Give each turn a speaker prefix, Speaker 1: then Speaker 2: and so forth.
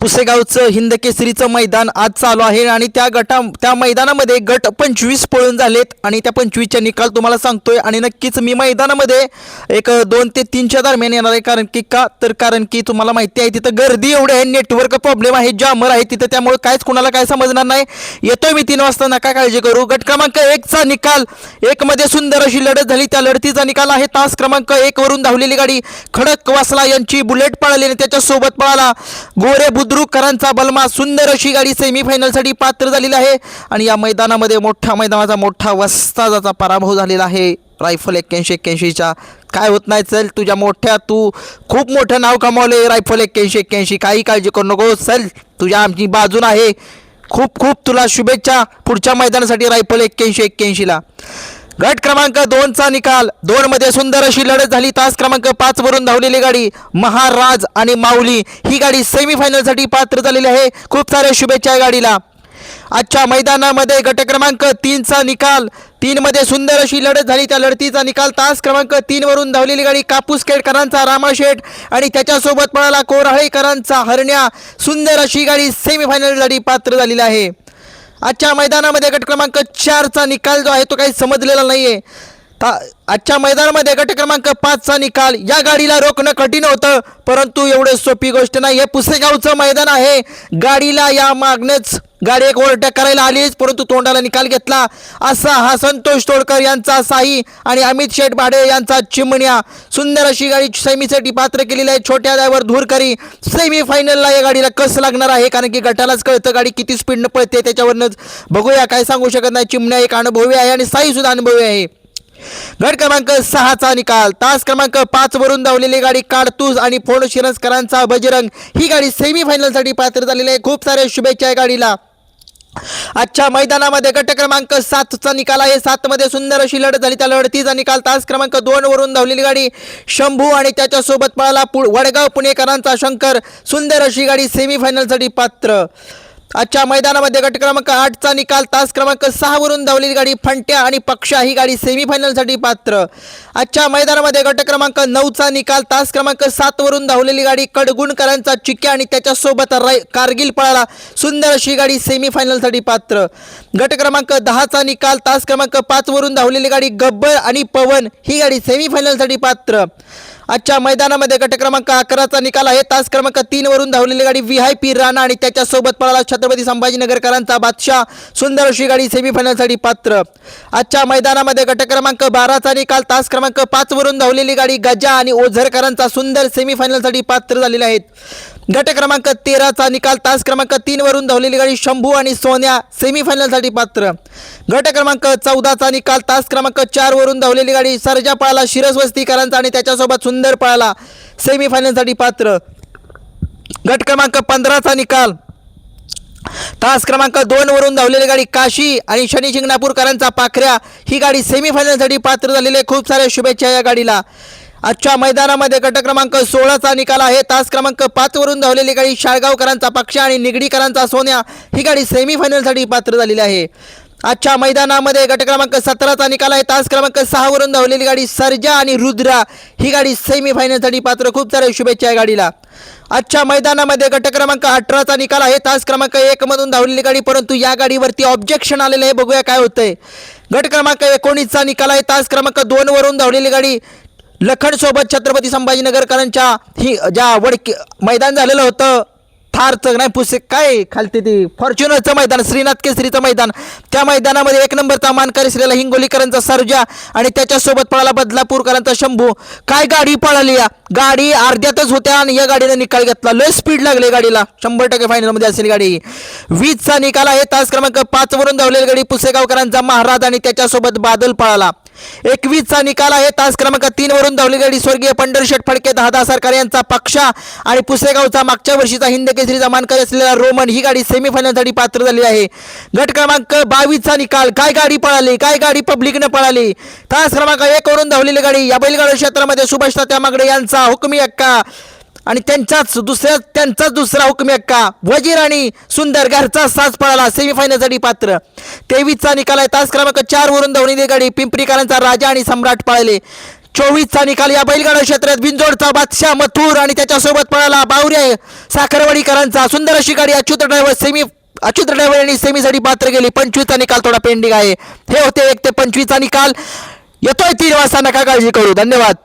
Speaker 1: पुसेगावचं हिंदकेसरीचं मैदान आज चालू आहे आणि त्या गटा त्या मैदानामध्ये गट पंचवीस पळून झालेत आणि त्या पंचवीसच्या निकाल तुम्हाला सांगतोय. आणि नक्कीच मी मैदानामध्ये एक दोन ते तीनच्या दरम्यान येणार आहे. कारण की का? तर कारण की तुम्हाला माहिती आहे तिथं गर्दी एवढी आहे नेटवर्क प्रॉब्लेम आहे जामर आहे. तिथं त्यामुळे काहीच कुणाला काय समजणार नाही. येतोय मी तीन वाजता नका काळजी करू. गट क्रमांक एकचा निकाल एकमध्ये सुंदर अशी लढत झाली. त्या लढतीचा निकाल आहे तास क्रमांक एकवरून धावलेली गाडी. खडक वासला यांची बुलेट पळाली आणि त्याच्यासोबत पळाला गोरे बुद्ध बुद्रुककरांचा बलमा सुंदर अशी गाडी सेमीफायनलसाठी पात्र झालेली आहे. आणि या मैदानामध्ये मोठ्या मैदानाचा मोठा वस्ताजाचा पराभव झालेला आहे. रायफल एक्क्याऐंशी एक्क्याऐंशीच्या. काय होत नाही चल तुझ्या मोठ्या तू खूप मोठं नाव कमावले रायफल एक्क्याऐंशी एक्क्याऐंशी. काही काळजी करू नको चल तुझ्या आमची बाजून आहे. खूप खूप तुला शुभेच्छा पुढच्या मैदानासाठी रायफल एक्क्याऐंशी एक्क्याऐंशीला. गट क्रमांक दोनचा निकाल. दोन मध्ये सुंदर अशी लढत झाली. तास क्रमांक पाच वरून धावलेली गाडी महाराज आणि माऊली. ही गाडी सेमीफायनलसाठी पात्र झालेली आहे. खूप साऱ्या शुभेच्छा या गाडीला. आजच्या मैदानामध्ये गट क्रमांक तीनचा निकाल. तीन मध्ये सुंदर अशी लढत झाली. त्या लढतीचा निकाल तास क्रमांक तीन वरून धावलेली गाडी कापूस केडकरांचा रामाशेठ आणि त्याच्यासोबत पळाला कोराळेकरांचा हरण्या. सुंदर अशी गाडी सेमीफायनलसाठी पात्र झालेली आहे. आजच्या मैदानामध्ये गट क्रमांक चारचा निकाल जो आहे तो काही समजलेला नाही आहे आजच्या मैदानामध्ये गट क्रमांक पाचचा निकाल या गाडीला रोखणं कठीण होतं परंतु एवढं सोपी गोष्ट नाही. हे पुसेगावचं मैदान आहे. गाडीला या मागणंच गाडी एक ओव्हरटेक करायला आलीच परंतु तोंडाला निकाल घेतला. असा हा संतोष तोडकर यांचा साई आणि अमित शेठ भाडे यांचा चिमण्या. सुंदर अशी गाडी सेमीसाठी पात्र केलेली आहे. छोट्या ड्रायव्हर धूरकरी सेमी फायनलला या गाडीला कसं लागणार आहे? कारण की गटालाच कळतं गाडी किती स्पीडनं पळते त्याच्यावरनंच. बघूया काय सांगू शकत नाही. चिमण्या एक अनुभवी आहे आणि साई सुद्धा अनुभवी आहे. गट क्रमांक सहाचा निकाल. तास क्रमांक पाच वरून धावलेली गाडी काडतूस आणि फोड शिरस्करांचा बजरंग. ही गाडी सेमीफायनलसाठी पात्र झालेली आहे. खूप साऱ्या शुभेच्छा या गाडीला. आजच्या मैदानामध्ये गट क्रमांक सातचा निकाल आहे. सातमध्ये सुंदर अशी लढत झाली. त्या लढतीचा निकाल तास क्रमांक दोन वरून धावलेली गाडी शंभू आणि त्याच्यासोबत पळाला पु वडगाव पुणेकरांचा शंकर. सुंदर अशी गाडी सेमीफायनलसाठी पात्र. आजच्या मैदानामध्ये गट क्रमांक आठचा निकाल तास क्रमांक सहावरून धावलेली गाडी फंट्या आणि पक्षा ही गाडी सेमीफायनलसाठी पात्र. आजच्या मैदानामध्ये गट क्रमांक नऊचा निकाल तास क्रमांक सातवरून धावलेली गाडी कडगुणकरांचा चिक्या आणि त्याच्यासोबत राय कारगिल पळाला. सुंदर अशी गाडी सेमीफायनलसाठी पात्र. गट क्रमांक दहाचा निकाल तास क्रमांक पाचवरून धावलेली गाडी गब्बर आणि पवन ही गाडी सेमीफायनलसाठी पात्र. आजच्या मैदानामध्ये गट क्रमांक अकराचा निकाल आहे. तास क्रमांक तीन वरून धावलेली गाडी व्ही आय पी राणा आणि त्याच्यासोबत पळाला छत्रपती संभाजीनगरकरांचा बादशाह. सुंदर अशी गाडी सेमीफायनलसाठी पात्र. आजच्या मैदानामध्ये गट क्रमांक बाराचा निकाल तास क्रमांक पाच वरून धावलेली गाडी गजा आणि ओझरकरांचा सुंदर सेमीफायनलसाठी पात्र झालेले आहेत. गट क्रमांक तेराचा निकाल तास क्रमांक तीन वरून धावलेली गाडी शंभू आणि सोन्या सेमीफायनलसाठी पात्र. गट क्रमांक चौदाचा निकाल तास क्रमांक चार वरून धावलेली गाडी सरजा पळाला शिरसवस्तीकरांचा आणि त्याच्यासोबत सुंदर पळाला सेमीफायनलसाठी पात्र. गट क्रमांक पंधराचा निकाल तास क्रमांक दोन वरून धावलेली गाडी काशी आणि शनी शिंगणापूरकरांचा पाखऱ्या. ही गाडी सेमीफायनलसाठी पात्र झालेली आहे. खूप साऱ्या शुभेच्छा या गाडीला. आजच्या मैदानामध्ये गट क्रमांक सोळाचा निकाल आहे. तास क्रमांक पाच वरून धावलेली गाडी शाळगावकरांचा पक्ष आणि निगडीकरांचा सोन्या. ही गाडी सेमीफायनलसाठी पात्र झालेली आहे. आजच्या मैदानामध्ये गट क्रमांक सतराचा निकाल आहे. तास क्रमांक सहावरून धावलेली गाडी सर्जा आणि रुद्रा. ही गाडी सेमीफायनलसाठी पात्र. खूप साऱ्या शुभेच्छा आहे गाडीला. आजच्या मैदानामध्ये गट क्रमांक अठराचा निकाल आहे. तास क्रमांक एक मधून धावलेली गाडी परंतु या गाडीवरती ऑब्जेक्शन आलेलं आहे. बघूया काय होतंय. गट क्रमांक एकोणीसचा निकाल आहे. तास क्रमांक दोन वरून धावलेली गाडी लखन सोबत छत्रपती संभाजीनगरकरांच्या ही ज्या वडकी मैदान झालेलं होतं थारचं नाही पुसे काय खालते ते? फॉर्च्युनरचं मैदान श्रीनाथ केसरीचं मैदान. त्या मैदानामध्ये एक नंबरचा मानकरी असलेला हिंगोलीकरांचा सर्जा आणि त्याच्यासोबत पळाला बदलापूरकरांचा शंभू. काय गाडी पळाली या? गाडी अर्ध्यातच होत्या आणि या गाडीने निकाल घेतला. लय स्पीड लागली गाडीला. शंभर टक्के फायनलमध्ये असेल गाडी. वीजचा निकाल आहे. तास क्रमांक पाचवरून धावलेली गाडी पुसेगावकरांचा महाराज आणि त्याच्यासोबत बादल पळाला. एकवीसचा निकाल आहे. तास क्रमांक तीन वरून धावली गाडी स्वर्गीय पंढरशेठ फडके दहा सरकार यांचा पक्षा आणि पुसेगावचा मागच्या वर्षीचा हिंद केसरीचा मानकरी असलेला रोमन ही गाडी सेमीफायनलसाठी पात्र झाली आहे. गट क्रमांक बावीसचा निकाल. काय गाडी पळाली? काय गाडी पब्लिकनं पळाली? तास क्रमांक एक वरून धावलेली गाडी या बैलगाडी क्षेत्रामध्ये सुभाष त्यामागडे यांचा. हुकमी अक्का आणि त्यांचाच दुसऱ्या त्यांचाच दुसरा हुकम एक्का वजीर आणि सुंदर घरचा साज पळाला सेमीफायनलसाठी पात्र. तेवीसचा निकाल आहे. तास क्रमांक चार वरून धावलेली गाडी पिंपरीकरांचा राजा आणि सम्राट पळाले. चोवीसचा निकाल या बैलगाडा क्षेत्रात बिंजोडचा बादशाह मथुर आणि त्याच्यासोबत पळाला बावरे साखरवाडीकरांचा सुंदर अशी गाडी Achyut driver semi Achyut driver यांनी सेमीसाठी पात्र गेली पंचवीसचा निकाल थोडा पेंडिंग आहे. हे होते एक ते पंचवीसचा निकाल. येतोय तीन वाजता नका काळजी करू. धन्यवाद.